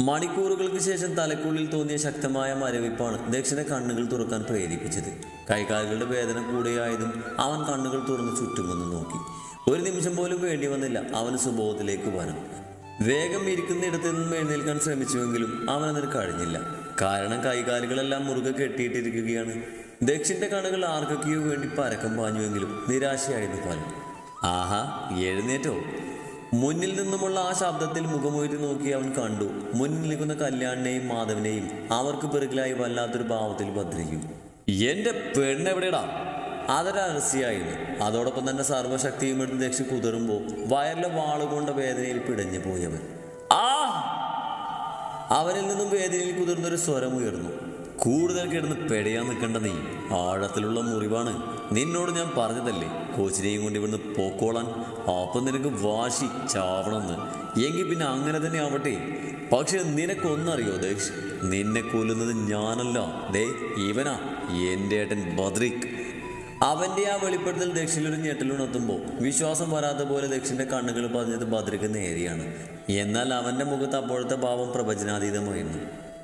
മണിക്കൂറുകൾക്ക് ശേഷം തലക്കുള്ളിൽ തോന്നിയ ശക്തമായ മരവിപ്പാണ് ദക്ഷിണ കണ്ണുകൾ തുറക്കാൻ പ്രേരിപ്പിച്ചത്. കൈകാലുകളുടെ വേദന കൂടെയായതും അവൻ കണ്ണുകൾ തുറന്ന് ചുറ്റുമൊന്ന് നോക്കി. ഒരു നിമിഷം പോലും വേണ്ടി വന്നില്ല അവന് സുബോധത്തിലേക്ക് വരാം വേഗം ഇരിക്കുന്നിടത്ത് നിന്നും എഴുന്നേൽക്കാൻ ശ്രമിച്ചുവെങ്കിലും അവനതിന് കഴിഞ്ഞില്ല. കാരണം കൈകാലുകളെല്ലാം മുറുകെ കെട്ടിയിട്ടിരിക്കുകയാണ്. ദക്ഷിന്റെ കണ്ണുകൾ ആർക്കൊക്കെയോ വേണ്ടി പരക്കം പാഞ്ഞുവെങ്കിലും നിരാശയായിരുന്നു ഫലം ആഹാ എഴുന്നേറ്റോ? മുന്നിൽ നിന്നുമുള്ള ആ ശബ്ദത്തിൽ മുഖമുയർത്തി നോക്കി അവൻ കണ്ടു. മുന്നിൽ നിൽക്കുന്ന കല്യാണിനെയും മാധവനെയും അവർക്ക് പിറകിലായി വല്ലാത്തൊരു ഭാവത്തിൽ ഭദ്രിക്കും എന്റെ പെണ്ണെവിടെടാ അതൊരരസ്യായിരുന്നു അതോടൊപ്പം തന്നെ സർവശക്തിയും എടുത്ത് രക്ഷി കുതിറുമ്പോൾ വയറിലെ വാളുകൊണ്ട വേദനയിൽ പിടഞ്ഞു പോയവൻ. ആ! അവനിൽ നിന്നും വേദനയിൽ കുതിർന്നൊരു സ്വരം ഉയർന്നു. കൂടുതൽ കിടന്ന് പെടയാൻ നിൽക്കേണ്ട നീ. ആഴത്തിലുള്ള മുറിവാണ്. നിന്നോട് ഞാൻ പറഞ്ഞതല്ലേ? കോച്ചിനെയും കൊണ്ട് ഇവിടുന്ന് പോക്കോളാൻ അപ്പം നിനക്ക് വാശി ചാവണമെന്ന്. എങ്കിൽ പിന്നെ അങ്ങനെ തന്നെ ആവട്ടെ. പക്ഷെ നിനക്കൊന്നറിയോ ദേഷ്? നിന്നെ കൊല്ലുന്നത് ഞാനല്ല. ദേ ഇവനാ എന്റെ ഏട്ടൻ ബദ്രിക്. അവന്റെ ആ വെളിപ്പെടുത്തൽ ദക്ഷിലൊരു ഞെട്ടലുണർത്തുമ്പോൾ വിശ്വാസം വരാത്ത പോലെ ദക്ഷിന്റെ കണ്ണുകൾ പറഞ്ഞത് ബദ്രിക്ക് നേരെയാണ്. എന്നാൽ അവന്റെ മുഖത്ത് അപ്പോഴത്തെ ഭാവം പ്രവചനാതീതമായിരുന്നു.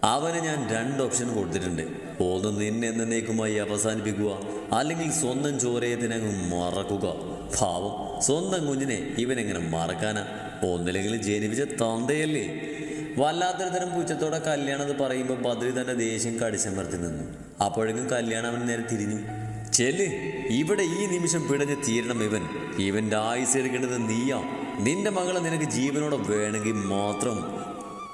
അവന് ഞാൻ രണ്ട് ഓപ്ഷൻ കൊടുത്തിട്ടുണ്ട്. ഒന്ന് നിന്നെ എന്നേക്കുമായി അവസാനിപ്പിക്കുക. അല്ലെങ്കിൽ സ്വന്തം ചോരയത്തിനങ്ങ് മറക്കുക. ഭാവം സ്വന്തം കുഞ്ഞിനെ ഇവനെങ്ങനെ മറക്കാനാ? ഒന്നില്ലെങ്കിൽ ജനിപ്പിച്ച തന്തയല്ലേ? വല്ലാത്തൊരു തരം പുച്ഛത്തോടെ കല്യാണം എന്ന് പറയുമ്പോൾ ബദ്രി തന്റെ ദേഷ്യം കടിച്ചമർത്തി നിന്നു. അപ്പോഴേക്കും കല്യാണം അവൻ നേരെ തിരിഞ്ഞു. ചെല്ല് ഇവിടെ ഈ നിമിഷം പിടഞ്ഞ് തീരണം ഇവൻ. ഇവന്റെ ആയുസ് എടുക്കേണ്ടത് നീയാ. നിന്റെ മകളെ നിനക്ക് ജീവനോടെ വേണമെങ്കിൽ മാത്രം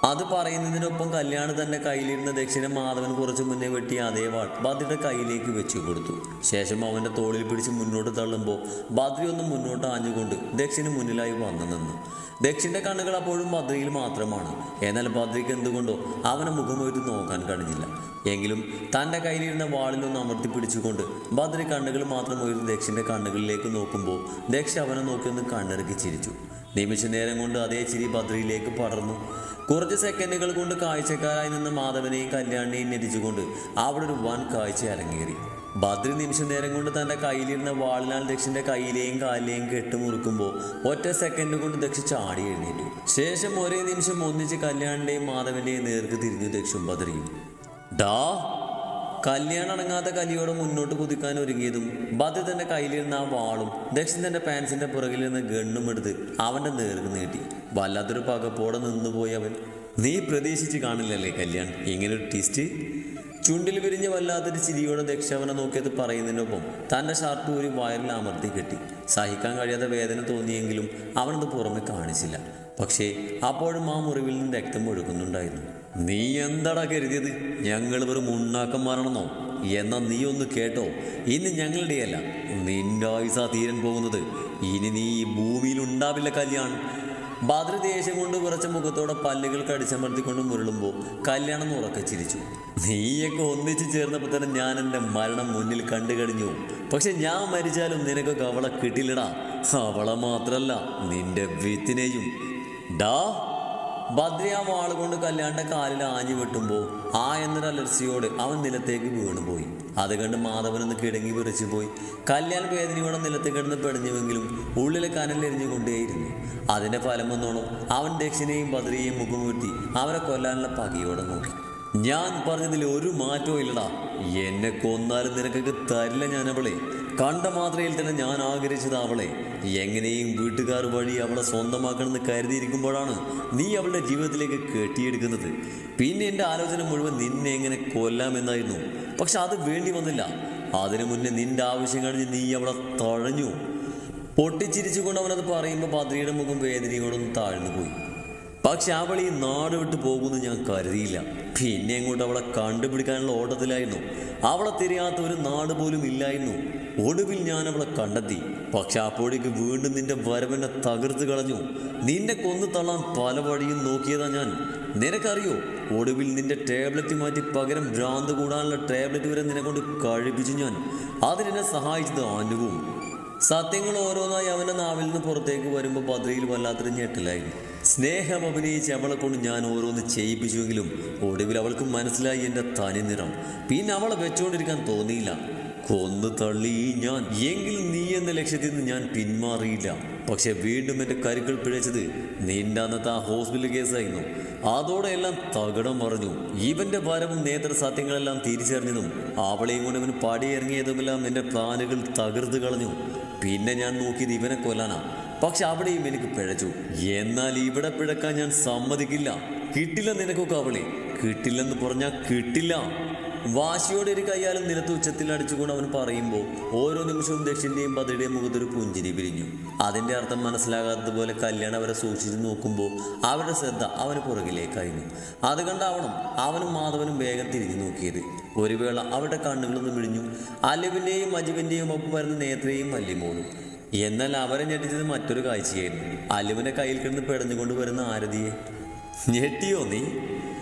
അത് പറയുന്നതിനൊപ്പം കല്യാണം തന്റെ കയ്യിലിരുന്ന ദക്ഷിണ മാധവൻ കുറച്ചു മുന്നേ വെട്ടി അതേ വാൾ ബാദ്രിയുടെ കയ്യിലേക്ക് വെച്ചു കൊടുത്തു. ശേഷം അവന്റെ തോളിൽ പിടിച്ച് മുന്നോട്ട് തള്ളുമ്പോൾ ബാദ്രി ഒന്ന് മുന്നോട്ട് ആഞ്ഞുകൊണ്ട് ദക്ഷിണ മുന്നിലായി വന്നു നിന്നു. ദക്ഷിന്റെ കണ്ണുകൾ അപ്പോഴും ബദ്രിയിൽ മാത്രമാണ്. എന്നാൽ ബദ്രിക്ക് എന്തുകൊണ്ടോ അവനെ മുഖമൊരു നോക്കാൻ കഴിഞ്ഞില്ല. എങ്കിലും തന്റെ കയ്യിലിരുന്ന വാളിലൊന്ന് അമർത്തി പിടിച്ചുകൊണ്ട് ബദ്രി കണ്ണുകൾ മാത്രം ഒരു ദക്ഷിന്റെ കണ്ണുകളിലേക്ക് നോക്കുമ്പോൾ ദക്ഷ അവനെ നോക്കിയൊന്ന് കണ്ണിറക്കി ചിരിച്ചു. നിമിഷ നേരം കൊണ്ട് അതേ ചിരി ബദ്രിയിലേക്ക് പടർന്നു. കുറച്ച് സെക്കൻഡുകൾ കൊണ്ട് കാഴ്ചക്കാരായി നിന്ന് മാധവനെയും കല്യാണിനെയും ഞെതിച്ചുകൊണ്ട് അവിടെ ഒരു വൻ കാഴ്ച അരങ്ങേറി. ബദ്രി നിമിഷ നേരം കൊണ്ട് തന്റെ കയ്യിലിരുന്ന വാളിനാൽ ദക്ഷിന്റെ കയ്യിലെയും കാലിലെയും കെട്ടുമുറുക്കുമ്പോൾ ഒറ്റ സെക്കൻഡ് കൊണ്ട് ദക്ഷ ചാടി എഴുന്നേറ്റു. ശേഷം ഒരേ നിമിഷം ഒന്നിച്ച് കല്യാണിന്റെയും മാധവന്റെയും നേർക്ക് തിരിഞ്ഞു ദക്ഷും ബദ്രിയും. ഡാ കല്യാണം അടങ്ങാത്ത കലിയോടെ മുന്നോട്ട് കുതിക്കാൻ ഒരുങ്ങിയതും ബദ്രി തന്റെ കയ്യിലിരുന്ന ആ വാളും ദക്ഷിൺ തന്റെ പാൻസിന്റെ പുറകിൽ നിന്ന് ഗണ്ണും എടുത്ത് അവന്റെ നേർക്ക് നീട്ടി. വല്ലാത്തൊരു പകപ്പോടെ നിന്നുപോയി അവൻ. നീ പ്രതീക്ഷിച്ച് കാണില്ലല്ലേ കല്യാൺ? ഇങ്ങനെ ഒരു ട്വിസ്റ്റ് ചുണ്ടിൽ വിരിഞ്ഞ വല്ലാത്തൊരു ചിരിയോടെ ദക്ഷ അവനെ നോക്കിയത് പറയുന്നതിനൊപ്പം തന്റെ ഷർട്ട് ഒരു വയറിൽ അമർത്തി കെട്ടി. സഹിക്കാൻ കഴിയാത്ത വേദന തോന്നിയെങ്കിലും അവനത് പുറമെ കാണിച്ചില്ല. പക്ഷേ അപ്പോഴും ആ മുറിവിൽ നിന്ന് രക്തം ഒഴുകുന്നുണ്ടായിരുന്നു. നീ എന്താടാ കരുതിയത്? ഞങ്ങൾ വെറും ഉണ്ണാക്കന്മാരാണെന്നോ എന്നാ നീ ഒന്ന് കേട്ടോ. ഇനി ഞങ്ങളുടെയല്ല നിന്റെ ആയുസ തീരൻ പോകുന്നത്. ഇനി നീ ഈ ഭൂമിയിൽ ഉണ്ടാവില്ല കല്യാണം ഭദ്രദേശം കൊണ്ട് വിറച്ച മുഖത്തോടെ പല്ലുകൾ കടിച്ചമർത്തിക്കൊണ്ട് മുരളുമ്പോൾ കല്യാണം ഉറക്കെ ചിരിച്ചു. നീയൊക്കെ ഒന്നിച്ചു ചേർന്നപ്പോൾ തന്നെ ഞാൻ എന്റെ മരണം മുന്നിൽ കണ്ടു കഴിഞ്ഞു പക്ഷെ ഞാൻ മരിച്ചാലും നിനക്കൊക്കെ അവളെ കിട്ടില്ലടാ. അവളെ മാത്രല്ല നിന്റെ വിത്തിനെയും. ഡാ ഭദ്രയ വാൾ കൊണ്ട് കല്യാണിന്റെ കാലിൽ ആഞ്ഞു വെട്ടുമ്പോൾ ആ എന്നൊരു അലർച്ചയോട് അവൻ നിലത്തേക്ക് വീണുപോയി അത് കണ്ട് മാധവനൊന്ന് കിടങ്ങി വിറച്ചു പോയി. കല്യാൺ വേദനയോടെ നിലത്ത് കിടന്ന് പെടഞ്ഞുവെങ്കിലും ഉള്ളിലെ കനലെറിഞ്ഞുകൊണ്ടേയിരുന്നു അതിന്റെ ഫലം വന്നോണം അവൻ ദക്ഷിണയും ബദ്രിയെയും മുഖം വീഴ്ത്തി അവരെ കൊല്ലാനുള്ള പകയോടെ നോക്കി. ഞാൻ പറഞ്ഞതിൽ ഒരു മാറ്റവും ഇല്ലടാ. എന്നെ കൊന്നാലും നിനക്കൊക്കെ തരില്ല ഞാൻ അവളെ കണ്ട മാത്രയിൽ തന്നെ ഞാൻ ആഗ്രഹിച്ചത് അവളെ എങ്ങനെയും വീട്ടുകാർ വഴി അവളെ സ്വന്തമാക്കണമെന്ന് കരുതിയിരിക്കുമ്പോഴാണ് നീ അവളുടെ ജീവിതത്തിലേക്ക് കെട്ടിയെടുക്കുന്നത്. പിന്നെ എന്റെ ആലോചന മുഴുവൻ നിന്നെ എങ്ങനെ കൊല്ലാമെന്നായിരുന്നു പക്ഷെ അത് വേണ്ടി വന്നില്ല. അതിനു മുന്നേ നിന്റെ ആവശ്യം കഴിഞ്ഞ് നീ അവളെ തഴഞ്ഞു. പൊട്ടിച്ചിരിച്ചുകൊണ്ട് അവനത് പറയുമ്പോൾ പദ്രിയുടെ മുഖം വേദനയോടൊന്ന് താഴ്ന്നു പോയി പക്ഷെ അവൾ ഈ നാട് വിട്ട് പോകുമെന്ന് ഞാൻ കരുതിയില്ല. പിന്നെ അങ്ങോട്ട് അവളെ കണ്ടുപിടിക്കാനുള്ള ഓട്ടത്തിലായിരുന്നു. അവളെ തിരിയാത്ത ഒരു നാട് പോലും ഇല്ലായിരുന്നു. ഒടുവിൽ ഞാൻ അവളെ കണ്ടെത്തി. പക്ഷെ അപ്പോഴേക്ക് വീണ്ടും നിന്റെ വരവനെ തകർത്ത് കളഞ്ഞു. നിന്നെ കൊന്നു തള്ളാൻ പല വഴിയും നോക്കിയതാ ഞാൻ. നിനക്കറിയോ? ഒടുവിൽ നിന്റെ ടേബ്ലറ്റ് മാറ്റി പകരം ഭ്രാന്ത് കൂടാനുള്ള ടേബ്ലറ്റ് വരെ നിന്നെ കൊണ്ട് കഴിപ്പിച്ചു ഞാൻ. അതിനെന്നെ സഹായിച്ചത് അനുവും. സത്യങ്ങൾ ഓരോന്നായി അവന്റെ നാവിൽ നിന്ന് പുറത്തേക്ക് വരുമ്പോൾ ഭദ്രയിൽ വല്ലാത്തൊരു ഞെട്ടലായിരുന്നു. സ്നേഹം അഭിനയിച്ച് അവളെ കൊണ്ട് ഞാൻ ഓരോന്ന് ചെയ്യിപ്പിച്ചുവെങ്കിലും ഒടുവിൽ അവൾക്ക് മനസ്സിലായി എന്റെ തനി നിറം. പിന്നെ അവളെ വെച്ചുകൊണ്ടിരിക്കാൻ തോന്നിയില്ല. കൊന്നു തള്ളി ഞാൻ. എങ്കിലും നീ എന്ന ലക്ഷ്യത്തിൽ നിന്ന് ഞാൻ പിന്മാറിയില്ല. പക്ഷെ വീണ്ടും എന്റെ കരുക്കൾ പിഴച്ചത് നിന്റെ അന്നത്തെ ആ ഹോസ്പിറ്റൽ കേസായിരുന്നു. അതോടെ എല്ലാം തകിടം മറിഞ്ഞു. ഇവന്റെ വരവും നേത്ര സത്യങ്ങളെല്ലാം തിരിച്ചറിഞ്ഞതും അവളെയും കൊണ്ട് ഇവൻ പടിയിറങ്ങിയതുമെല്ലാം എന്റെ പ്ലാനുകൾ തകർത്ത് കളഞ്ഞു. പിന്നെ ഞാൻ നോക്കിയത് ഇവനെ കൊല്ലാനാ. പക്ഷെ അവിടെയും എനിക്ക് പിഴച്ചു. എന്നാൽ ഇവിടെ പിഴക്കാൻ ഞാൻ സമ്മതിക്കില്ല. കിട്ടില്ല നിനക്കൊക്കെ അവളെ. കിട്ടില്ലെന്ന് പറഞ്ഞാൽ കിട്ടില്ല. വാശിയോടെ ഒരു കയ്യാലും നിലത്ത് ഉച്ചത്തിൽ അടിച്ചുകൊണ്ട് അവൻ പറയുമ്പോൾ ഓരോ നിമിഷവും ദക്ഷിന്റെയും പതിയുടെയും മുഖത്തൊരു പുഞ്ചിരി പിരിഞ്ഞു അതിന്റെ അർത്ഥം മനസ്സിലാകാത്തതുപോലെ കല്യാണം അവരെ സൂക്ഷിച്ചു നോക്കുമ്പോൾ അവരുടെ ശ്രദ്ധ അവന് പുറകിലേക്കായിരുന്നു. അത് കണ്ടാവണം അവനും മാധവനും വേഗം തിരിഞ്ഞു നോക്കിയത്. ഒരു വേള അവരുടെ കണ്ണുകളൊന്നും വിഴിഞ്ഞു അലിവിന്റെയും അജുവിന്റെയും ഒപ്പം വരുന്ന നേത്രയും മല്ലിമോളും. എന്നാൽ അവരെ ഞെട്ടിച്ചത് മറ്റൊരു കാഴ്ചയായിരുന്നു. അലുവിന്റെ കയ്യിൽ കിടന്ന് പെടഞ്ഞുകൊണ്ട് വരുന്ന ആരതിയെ. ഞെട്ടിയോ നീ?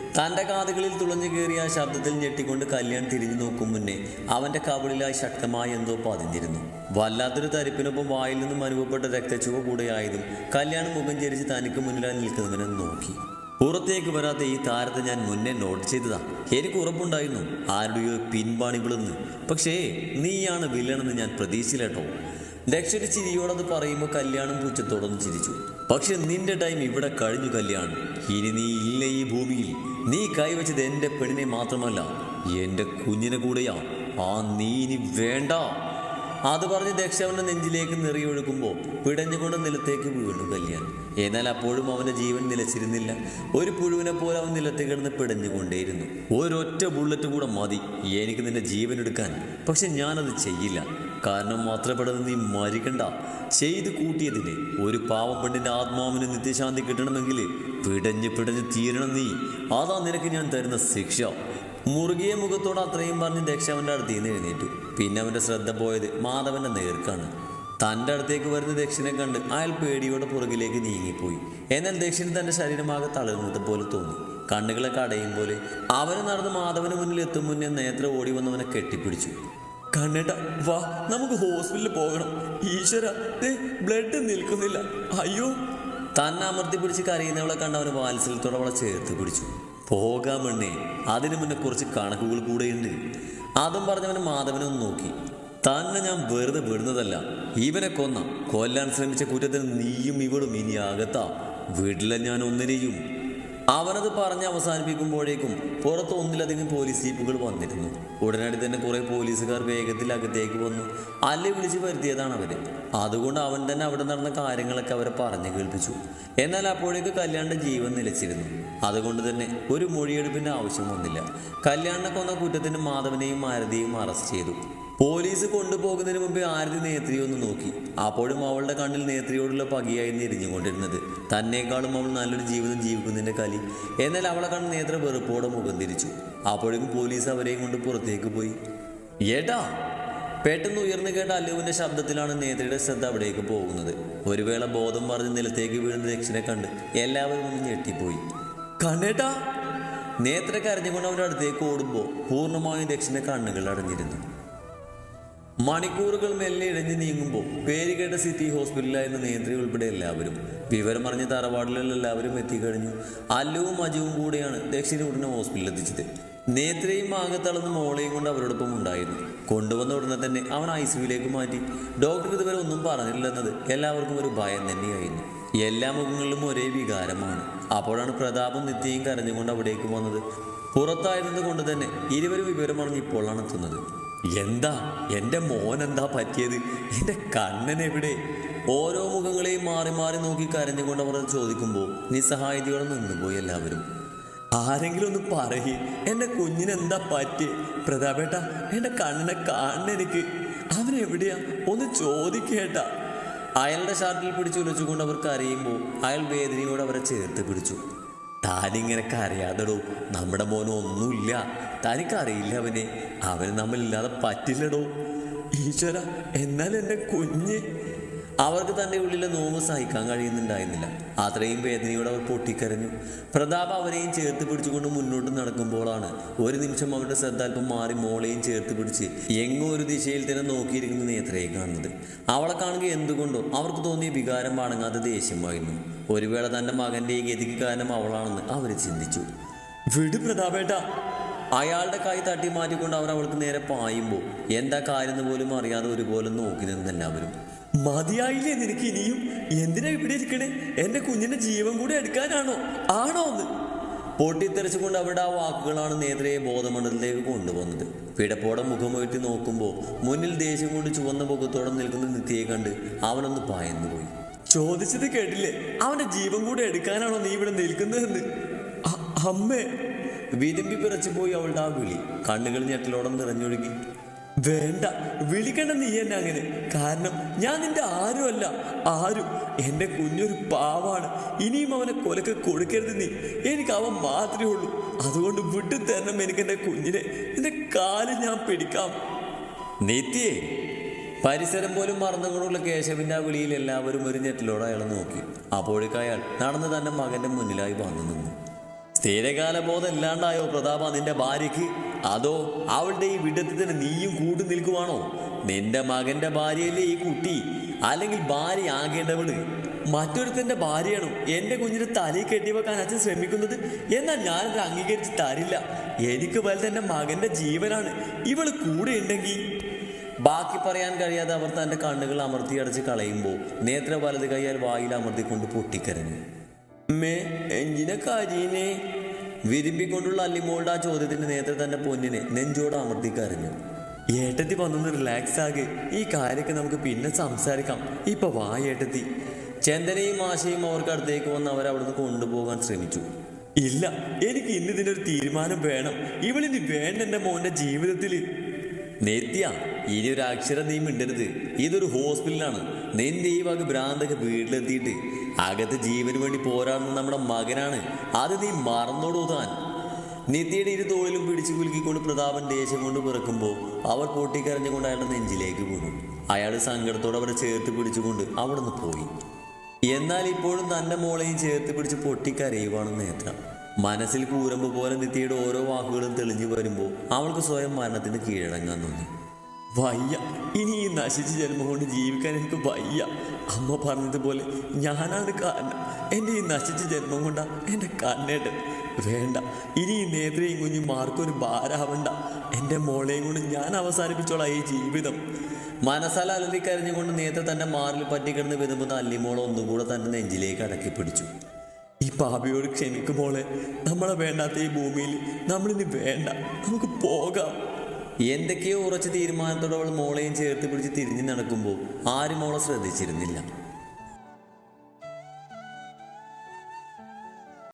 തന്റെ കാതുകളിൽ തുളഞ്ഞു കയറിയ ആ ശബ്ദത്തിൽ ഞെട്ടിക്കൊണ്ട് കല്യാൺ തിരിഞ്ഞു നോക്കും മുന്നേ അവന്റെ കവിളിലായി ശക്തമായി എന്തോ പതിഞ്ഞിരുന്നു. വല്ലാത്തൊരു തരിപ്പിനൊപ്പം വായിൽ നിന്നും അനുഭവപ്പെട്ട രക്തച്ചുവ കൂടെയായതും കല്യാൺ മുഖം ചരിച്ച് തനിക്ക് മുന്നിലായി നിൽക്കുന്നവനെ നോക്കി. പുറത്തേക്ക് വരാത്ത ഈ താരത്തെ ഞാൻ മുന്നേ നോട്ട് ചെയ്തതാ. എനിക്ക് ഉറപ്പുണ്ടായിരുന്നു. ആരുടെയോ പിൻപാണിവിളെന്ന്. പക്ഷേ നീയാണ് വില്ലണെന്ന് ഞാൻ പ്രതീക്ഷിച്ചില്ലേട്ടോ ദക്ഷന് ചിരിയോടത് പറയുമ്പോൾ കല്യാണം പൂച്ചത്തോടൊന്ന് ചിരിച്ചു. പക്ഷെ നിന്റെ ടൈം ഇവിടെ കഴിഞ്ഞു കല്യാണം. ഇനി നീ ഇല്ല ഈ ഭൂമിയിൽ. നീ കൈവച്ചത് എന്റെ പെണ്ണിനെ മാത്രമല്ല എന്റെ കുഞ്ഞിനെ കൂടെയാ. ആ നീ ഇനി വേണ്ട. അത് പറഞ്ഞ് ദക്ഷ അവന്റെ നെഞ്ചിലേക്ക് നിറയൊഴുക്കുമ്പോൾ പിടഞ്ഞുകൊണ്ട് നിലത്തേക്ക് വീണു കല്യാണം എന്നാൽ അപ്പോഴും അവന്റെ ജീവൻ നിലച്ചിരുന്നില്ല. ഒരു പുഴുവിനെ പോലെ അവൻ നിലത്ത് കിടന്ന് പിടഞ്ഞുകൊണ്ടേയിരുന്നു. ഒരൊറ്റ ബുള്ളറ്റ് കൂടെ മതി എനിക്ക് നിന്റെ ജീവൻ എടുക്കാൻ. പക്ഷെ ഞാനത് ചെയ്യില്ല. കാരണം മാത്രപ്പെടുന്ന നീ മരിക്കണ്ട. ചെയ്ത് കൂട്ടിയതിന് ഒരു പാവം പെണ്ണിന്റെ ആത്മാവിന് നിത്യശാന്തി കിട്ടണമെങ്കിൽ പിടഞ്ഞ് പിടഞ്ഞ് തീരണം നീ. അതാ നിനക്ക് ഞാൻ തരുന്ന ശിക്ഷ. മുറുകിയ മുഖത്തോട് അത്രയും പറഞ്ഞ് ദക്ഷ അവന്റെ അടുത്ത് നിന്ന് എഴുന്നേറ്റു. പിന്നെ അവന്റെ ശ്രദ്ധ പോയത് മാധവന്റെ നേർക്കാണ്. തന്റെ അടുത്തേക്ക് വരുന്ന ദക്ഷിനെ കണ്ട് അയാൾ പേടിയോടെ പുറകിലേക്ക് നീങ്ങിപ്പോയി. എന്നാൽ ദക്ഷിണ തന്റെ ശരീരമാകെ തളർന്നത് പോലെ തോന്നി. കണ്ണുകളെ കടയും പോലെ അവന് നടന്ന് മാധവന് മുന്നിൽ എത്തും മുന്നേ നേത്ര ഓടി വന്നവനെ കെട്ടിപ്പിടിച്ചു. കണ്ണേട്ട വാ നമുക്ക് ഹോസ്പിറ്റലിൽ പോകണം. ഈശ്വര ബ്ലഡ് നിൽക്കുന്നില്ല. അയ്യോ. തന്നെ അമർത്തി പിടിച്ച് കരയുന്നവളെ കണ്ട അവന് വാത്സല്യത്തോടെ അവളെ ചേർത്ത് പിടിച്ചു. പോകാൻ പെണ്ണേ അതിനു മുന്നേ കുറച്ച് കണക്കുകൾ കൂടെയുണ്ട്. അതും പറഞ്ഞവന് മാധവനെ ഒന്ന് നോക്കി. തന്നെ ഞാൻ വെറുതെ വിടുന്നതല്ല. ഇവനെ കൊന്ന. കൊല്ലാൻ ശ്രമിച്ച കുറ്റത്തിന് നീയും ഇവളും ഇനി അകത്താ. വീട്ടിലെ ഞാൻ ഒന്നിനെയും അവനത് പറഞ്ഞ് അവസാനിപ്പിക്കുമ്പോഴേക്കും പുറത്ത് ഒന്നിലധികം പോലീസ് ജീപ്പുകൾ വന്നിരുന്നു. ഉടനടി തന്നെ കുറെ പോലീസുകാർ വേഗത്തിൽ അകത്തേക്ക് വന്നു. അല്ലെ വിളിച്ച് വരുത്തിയതാണ് അവർ. അതുകൊണ്ട് അവൻ തന്നെ അവിടെ നടന്ന കാര്യങ്ങളൊക്കെ അവരെ പറഞ്ഞു കേൾപ്പിച്ചു. എന്നാൽ അപ്പോഴേക്ക് കല്യാണിന്റെ ജീവൻ നിലച്ചിരുന്നു. അതുകൊണ്ട് തന്നെ ഒരു മൊഴിയെടുപ്പിന്റെ ആവശ്യം വന്നില്ല. കല്യാണിനെ കൊന്ന കുറ്റത്തിന് മാധവനെയും മാരതിയും അറസ്റ്റ് ചെയ്തു. പോലീസ് കൊണ്ടുപോകുന്നതിന് മുമ്പേ ആരതി നേത്രിയെ ഒന്ന് നോക്കി. അപ്പോഴും അവളുടെ കണ്ണിൽ നേത്രിയോടുള്ള പകിയായിരുന്നു എരിഞ്ഞുകൊണ്ടിരുന്നത്. തന്നേക്കാളും അവൾ നല്ലൊരു ജീവിതം ജീവിക്കുന്നതിന്റെ കലി. എന്നാൽ അവളെ കണ്ണ് നേത്ര വെറുപ്പോടെ മുഖം തിരിച്ചു. അപ്പോഴേക്കും പോലീസ് അവരെയും കൊണ്ട് പുറത്തേക്ക് പോയി. ഏട്ടാ പെട്ടെന്ന് ഉയർന്നു കേട്ട അല്ലുവിന്റെ ശബ്ദത്തിലാണ് നേത്രയുടെ ശ്രദ്ധ അവിടേക്ക് പോകുന്നത്. ഒരു വേള ബോധം പറഞ്ഞ് നിലത്തേക്ക് വീഴുന്ന ദക്ഷിണെ കണ്ട് എല്ലാവരും ഒന്ന് ഞെട്ടിപ്പോയി. കണ്ണേട്ടാ! നേത്ര കരഞ്ഞുകൊണ്ട് അവരുടെ അടുത്തേക്ക് ഓടുമ്പോൾ പൂർണമായും ദക്ഷിണ കണ്ണുകൾ അടഞ്ഞിരുന്നു. മണിക്കൂറുകൾ മെല്ലെ ഇഴഞ്ഞു നീങ്ങുമ്പോൾ പേരുകേട്ട സിറ്റി ഹോസ്പിറ്റലായിരുന്ന നേന്ത്രി ഉൾപ്പെടെ എല്ലാവരും. വിവരമറിഞ്ഞ തറവാടിലുള്ള എല്ലാവരും എത്തിക്കഴിഞ്ഞു. അല്ലുവും അജുവും കൂടെയാണ് ദക്ഷിണ ഉടനെ ഹോസ്പിറ്റലിൽ എത്തിച്ചത്. നേത്രയും ആകത്തളന്ന് മോളെയും കൊണ്ട് അവരോടൊപ്പം ഉണ്ടായിരുന്നു. കൊണ്ടുവന്ന ഉടനെ തന്നെ അവൻ ഐ സിയുലേക്ക് മാറ്റി. ഡോക്ടർ ഇതുവരെ ഒന്നും പറഞ്ഞില്ലെന്നത് എല്ലാവർക്കും ഒരു ഭയം തന്നെയായിരുന്നു. എല്ലാ മുഖങ്ങളിലും ഒരേ വികാരമാണ്. അപ്പോഴാണ് പ്രതാപം നിത്യയും കരഞ്ഞുകൊണ്ട് അവിടേക്ക് വന്നത്. പുറത്തായിരുന്നത് കൊണ്ട് തന്നെ ഇരുവരും വിവരമറിഞ്ഞ് ഇപ്പോഴാണ് എത്തുന്നത്. എന്താ? എന്റെ മോൻ എന്താ പറ്റിയത്? എന്റെ കണ്ണൻ എവിടെ? ഓരോ മുഖങ്ങളെയും മാറി മാറി നോക്കി കരഞ്ഞുകൊണ്ട് അവർ ചോദിക്കുമ്പോൾ നിസ്സഹായതയോടെ നിന്നുപോയി എല്ലാവരും. ആരെങ്കിലും ഒന്ന് പറയേ. എന്റെ കുഞ്ഞിനെന്താ പറ്റി? പ്രതാപേട്ട എന്റെ കണ്ണനെ കാണെനിക്ക് അവൻ എവിടെയാ? ഒന്ന് ചോദിക്കേട്ട അയാളുടെ ഷാർട്ടിൽ പിടിച്ചു ഉലച്ചുകൊണ്ട് അവർ കരയുമ്പോൾ അയാൾ വേദനയോട് അവരെ ചേർത്ത് പിടിച്ചു. താനിങ്ങനെ കരയാതെടോ നമ്മുടെ മോന് ഒന്നുമില്ല. തനിക്കറിയില്ല അവനെ. അവന് നമ്മളില്ലാതെ പറ്റില്ലടോ. ഈശ്വര എന്നാൽ എന്റെ കുഞ്ഞ്. അവർക്ക് തന്റെ ഉള്ളിലെ നോവ് സഹിക്കാൻ കഴിയുന്നുണ്ടായിരുന്നില്ല. അത്രയും വേദനയോടെ അവർ പൊട്ടിക്കരഞ്ഞു. പ്രതാപ് അവരെയും ചേർത്ത് പിടിച്ചുകൊണ്ട് മുന്നോട്ട് നടക്കുമ്പോഴാണ് ഒരു നിമിഷം അവരുടെ ശ്രദ്ധ അല്പം മാറി മോളെയും ചേർത്ത് പിടിച്ച് എങ്ങോ ഒരു ദിശയിൽ തന്നെ നോക്കിയിരിക്കുന്ന നേത്രയെ കാണുന്നത്. അവളെ കാണുക എന്തുകൊണ്ടോ അവർക്ക് തോന്നിയ വികാരം വണങ്ങാത്ത ദേഷ്യമായിരുന്നു ഒരു വേള തന്റെ മകന്റെ ഈ ഗതിക്ക് കാരണം അവളാണെന്ന് അവർ ചിന്തിച്ചു. വിട് പ്രതാപേട്ട. അയാളുടെ കൈ തട്ടി മാറ്റിക്കൊണ്ട് അവർ അവൾക്ക് നേരെ പായുമ്പോൾ എന്താ കാര്യം എന്ന് പോലും അറിയാതെ ഒരുപോലെ നോക്കി നിന്നെല്ലാവരും മതിയായില്ലേ നിനക്ക് ഇനിയും? എന്തിനാ ഇവിടെ ഇരിക്കണേ? എന്റെ കുഞ്ഞിന്റെ ജീവൻ കൂടി എടുക്കാനാണോ? ആണോ എന്ന് പൊട്ടിത്തെറിച്ചുകൊണ്ട് അവരുടെ ആ വാക്കുകളാണ് നേത്രയെ ബോധമണ്ഡലത്തിലേക്ക് കൊണ്ടുവന്നത്. പിടപ്പോടെ മുഖമുയർത്തി നോക്കുമ്പോൾ മുന്നിൽ ദേഷ്യം കൊണ്ട് ചുവന്ന മുഖത്തോടെ നിൽക്കുന്ന നിത്യയെ കണ്ട് അവനൊന്ന് പായന്നുപോയി ചോദിച്ചത് കേട്ടില്ലേ? അവന്റെ ജീവൻ കൂടെ എടുക്കാനാണോ നീ ഇവിടെ നിൽക്കുന്നതെന്ന്? അമ്മേ. വിരമ്പി പിറച്ചു പോയി അവളുടെ ആ വിളി. കണ്ണുകൾ ഞെട്ടലോടം നിറഞ്ഞൊഴുകി. വേണ്ട വിളിക്കണ്ട നീ എന്നെ അങ്ങനെ. കാരണം ഞാൻ നിന്റെ ആരുമല്ല. ആരും എന്റെ കുഞ്ഞൊരു പാവാണ്. ഇനിയും അവനെ കൊലക്ക് കൊടുക്കരുത് നീ. എനിക്ക് അവൻ മാത്രമേ ഉള്ളൂ. അതുകൊണ്ട് വിട്ടു തരണം എനിക്ക് എന്റെ കുഞ്ഞിനെ. എന്റെ കാൽ ഞാൻ പിടിക്കാം. നിത്യേ പരിസരം പോലും മറന്നുകൊണ്ടുള്ള കേശവിന്റെ ആ വിളിയിൽ എല്ലാവരും ഒരു ഞെട്ടിലോടെ അയാൾ നോക്കി. അപ്പോഴേക്ക് അയാൾ നടന്ന് തന്റെ മകന്റെ മുന്നിലായി വന്നു നിന്നു. സ്ഥിരകാല ബോധം ഇല്ലാണ്ടായോ പ്രതാപ നിന്റെ ഭാര്യയ്ക്ക്? അതോ അവളുടെ ഈ വിഡത്തത്തിന് നീയും കൂട്ടു നിൽക്കുവാണോ? നിന്റെ മകന്റെ ഭാര്യയല്ലേ ഈ കുട്ടി? അല്ലെങ്കിൽ ഭാര്യ ആകേണ്ടവൾ? മറ്റൊരുത്തന്റെ ഭാര്യയാണ്? എന്റെ കുഞ്ഞിന് തലയിൽ കെട്ടിവെക്കാൻ അച്ഛൻ ശ്രമിക്കുന്നത്? എന്നാൽ ഞാനത് അംഗീകരിച്ച് തരില്ല. എനിക്ക് വലുത് തന്റെ മകന്റെ ജീവനാണ്. ഇവൾ കൂടെ ഉണ്ടെങ്കിൽ ബാക്കി പറയാൻ കഴിയാതെ അവർ തന്റെ കണ്ണുകൾ അമർത്തി അടച്ച് കളയുമ്പോൾ നേത്ര വലത് കൈയാൽ വായിൽ അമർത്തിക്കൊണ്ട് പൊട്ടിക്കരഞ്ഞു. മേ എഞ്ചിനെ കാര്യനെ വിരുമ്പിക്കൊണ്ടുള്ള അല്ലിമോളുടെ ആ ചോദ്യത്തിന് നേത്ര തന്റെ പൊന്നിനെ നെഞ്ചോട് അമർത്തി കരഞ്ഞു. ഏട്ടത്തി വന്നൊന്ന് റിലാക്സ് ആകെ. ഈ കാര്യമൊക്കെ നമുക്ക് പിന്നെ സംസാരിക്കാം. ഇപ്പൊ വാ ഏട്ടത്തി. ചന്ദനയും ആശയും അവർക്ക് അടുത്തേക്ക് വന്ന് അവരവിടുന്ന് കൊണ്ടുപോകാൻ ശ്രമിച്ചു. ഇല്ല എനിക്ക് ഇന്ന് ഇതിനൊരു തീരുമാനം വേണം. ഇവളിനി വേണ്ട എന്റെ മോന്റെ ജീവിതത്തിൽ നിത്യ ഇനി ഒരു അക്ഷരം നീ മിണ്ടരുത്. ഇതൊരു ഹോസ്പിറ്റലാണ് നിന്റെ ഈ വക ഭ്രാന്തൊക്കെ വീട്ടിലെത്തിയിട്ട് അകത്ത് ജീവന് വേണ്ടി പോരാടുന്ന നമ്മുടെ മകനാണ്. അത് നീ മറന്നോടൂ താൻ. നിത്യയുടെ ഇരു തോളിലും പിടിച്ചു കുലുക്കിക്കൊണ്ട് പ്രതാപൻ ദേഷ്യം കൊണ്ട് പിറക്കുമ്പോൾ അവർ പൊട്ടിക്കരഞ്ഞുകൊണ്ട് അയാളുടെ നെഞ്ചിലേക്ക് വീണു. അയാൾ സങ്കടത്തോടെ അവരെ ചേർത്ത് പിടിച്ചുകൊണ്ട് അവിടെ നിന്ന് പോയി. എന്നാൽ ഇപ്പോഴും തന്റെ മോളെയും ചേർത്ത് പിടിച്ച് പൊട്ടിക്കരയുവാണ് നേത്ര. മനസ്സിൽ കൂരമ്പ് പോലെ നിത്യയുടെ ഓരോ വാക്കുകളും തെളിഞ്ഞു വരുമ്പോൾ അവൾക്ക് സ്വയം മരണത്തിന് കീഴടങ്ങാൻ തോന്നി. വയ്യ. ഇനി ഈ നശിച്ച ജന്മം കൊണ്ട് ജീവിക്കാൻ എനിക്ക് വയ്യ. അമ്മ പറഞ്ഞതുപോലെ ഞാനാണ് കാരണം. എന്റെ ഈ നശിച്ച ജന്മം കൊണ്ടാ എന്റെ കണ്ണേട്ട് വേണ്ട. ഇനി ഈ നേത്രയും കുഞ്ഞും മാർക്കൊരു ഭാരാവണ്ട എന്റെ മോളെയും കൊണ്ട് ഞാൻ അവസാനിപ്പിച്ചോളാം ഈ ജീവിതം. മനസ്സാൽ അലറി കരഞ്ഞുകൊണ്ട് നേത്ര തന്റെ മാറിൽ പറ്റിക്കിടന്ന് വിതുമ്പുന്ന അല്ലിമോൾ ഒന്നുകൂടെ തന്റെ നെഞ്ചിലേക്ക് അടക്കി പിടിച്ചു ഈ പാപിയോട് ക്ഷമിക്കുമ്പോളെ നമ്മളെ വേണ്ടാത്ത ഈ ഭൂമിയിൽ നമ്മളിനി വേണ്ട. നമുക്ക് പോകാം. എന്തൊക്കെയോ ഉറച്ച തീരുമാനത്തോടെ അവൾ മോളെയും ചേർത്ത് പിടിച്ച് തിരിഞ്ഞു നടക്കുമ്പോൾ ആരും മോളെ ശ്രദ്ധിച്ചിരുന്നില്ല.